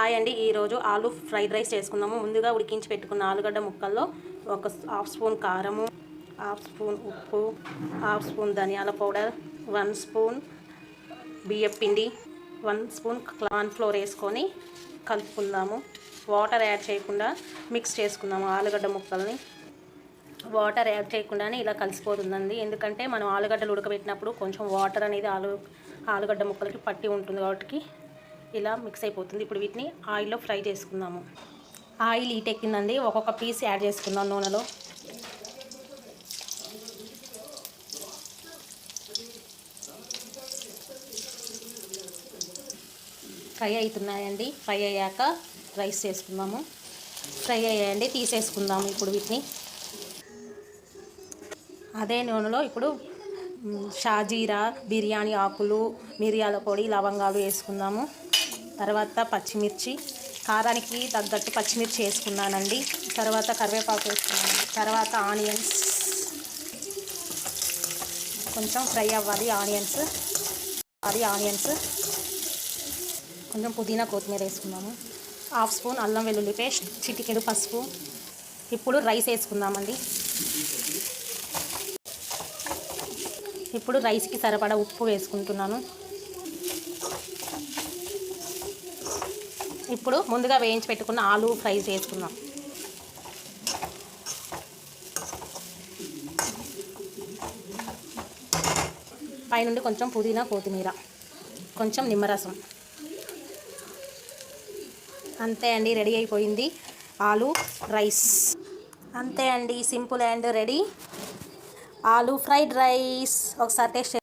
Hi అండి. ఈరోజు ఆలు ఫ్రైడ్ రైస్ చేసుకుందాము. ముందుగా ఉడికించి పెట్టుకున్న ఆలుగడ్డ ముక్కల్లో ఒక హాఫ్ స్పూన్ కారము హాఫ్ స్పూన్ ఉప్పు హాఫ్ స్పూన్ ధనియాల పౌడర్ వన్ స్పూన్ బియ్యం పిండి వన్ స్పూన్ కార్న్ ఫ్లోర్ వేసుకొని కలుపుకుందాము. వాటర్ యాడ్ చేయకుండా మిక్స్ చేసుకుందాము ఆలుగడ్డ ముక్కల్ని. వాటర్ యాడ్ చేయకుండానే ఇలా కలిసిపోతుందండి. ఎందుకంటే మనం ఆలుగడ్డలు ఉడకబెట్టినప్పుడు కొంచెం వాటర్ అనేది ఆలు ఆలుగడ్డ ముక్కలకి పట్టి ఉంటుంది కాబట్టి ఇలా మిక్స్ అయిపోతుంది. ఇప్పుడు వీటిని ఆయిల్లో ఫ్రై చేసుకుందాము. ఆయిల్ హీట్ ఎక్కిందండి. ఒక్కొక్క పీస్ యాడ్ చేసుకుందాం నూనెలో. ఫ్రై అవుతున్నాయండి. ఫ్రై అయ్యాక రైస్ చేసుకుందాము. ఫ్రై అయ్యాయండి. తీసేసుకుందాము ఇప్పుడు వీటిని. అదే నూనెలో ఇప్పుడు షాజీరా బిర్యానీ ఆకులు మిరియాల పొడి లవంగాలు వేసుకుందాము. తర్వాత పచ్చిమిర్చి. కారానికి తగ్గట్టు పచ్చిమిర్చి వేసుకున్నానండి. తర్వాత కరివేపాకు వేసుకున్నాను. తర్వాత ఆనియన్స్. కొంచెం ఫ్రై అవ్వాలి ఆనియన్స్. అది ఆనియన్స్. కొంచెం పుదీనా కొత్తిమీర వేసుకున్నాము. హాఫ్ స్పూన్ అల్లం వెల్లుల్లి పేస్ట్ చిటికెడు పసుపు. ఇప్పుడు రైస్ వేసుకుందామండి. ఇప్పుడు రైస్కి సరిపడా ఉప్పు వేసుకుంటున్నాను. ఇప్పుడు ముందుగా వేయించి పెట్టుకున్న ఆలు ఫ్రై చేసుకుందాం. పైనుండి కొంచెం పుదీనా కొత్తిమీర కొంచెం నిమ్మరసం. అంతే అండి రెడీ అయిపోయింది ఆలు రైస్. అంతే అండి simple and ready. Aloo fried rice. ఒకసారి టేస్ట్